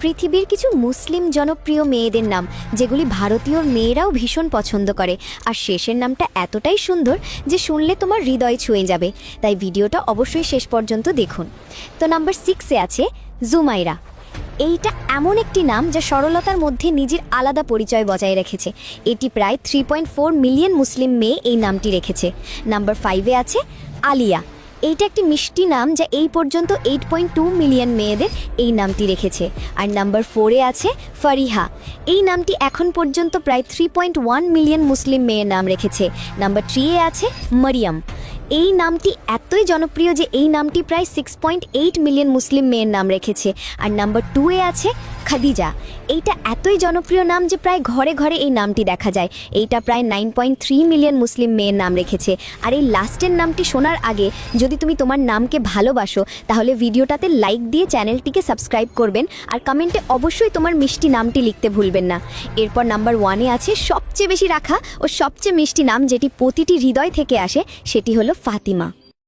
পৃথিবীর কিছু মুসলিম জনপ্রিয় মেয়েদের নাম, যেগুলি ভারতীয় মেয়েরাও ভীষণ পছন্দ করে। আর শেষের নামটা এতটাই সুন্দর যে শুনলে তোমার হৃদয় ছুঁয়ে যাবে। তাই ভিডিওটা অবশ্যই শেষ পর্যন্ত দেখুন। তো নাম্বার সিক্সে আছে জুমাইরা। এইটা এমন একটি নাম যা সরলতার মধ্যে নিজের আলাদা পরিচয় বজায় রেখেছে। এটি প্রায় থ্রি পয়েন্ট ফোর মিলিয়ন মুসলিম মেয়ে এই নামটি রেখেছে। নাম্বার ফাইভে আছে আলিয়া। এইটা একটি মিষ্টি নাম যা এই পর্যন্ত এইট পয়েন্ট টু মিলিয়ন মেয়েদের এই নামটি রেখেছে। আর নাম্বার ফোরে আছে ফারিহা। এই নামটি এখন পর্যন্ত প্রায় থ্রি পয়েন্ট ওয়ান মিলিয়ন মুসলিম মেয়ের নাম রেখেছে। নাম্বার থ্রিয়ে আছে মারিয়াম। এই নামটি এতই জনপ্রিয় যে এই নামটি প্রায় সিক্স পয়েন্ট এইট মিলিয়ন মুসলিম মেয়ের নাম রেখেছে। আর নাম্বার টুয়ে আছে খাদিজা। এইটা এতই জনপ্রিয় নাম যে প্রায় ঘরে ঘরে এই নামটি দেখা যায়। এইটা প্রায় নাইন পয়েন্ট থ্রি মিলিয়ন মুসলিম মেয়ের নাম রেখেছে। আর এই লাস্টের নামটি শোনার আগে যদি তুমি তোমার নামকে ভালোবাসো, তাহলে ভিডিওটাতে লাইক দিয়ে চ্যানেলটিকে সাবস্ক্রাইব করবেন আর কমেন্টে অবশ্যই তোমার মিষ্টি নামটি লিখতে ভুলবেন না। এরপর নাম্বার ওয়ানে আছে সবচেয়ে বেশি রাখা ও সবচেয়ে মিষ্টি নাম যেটি প্রতিটি হৃদয় থেকে আসে, সেটি হলো 法蒂玛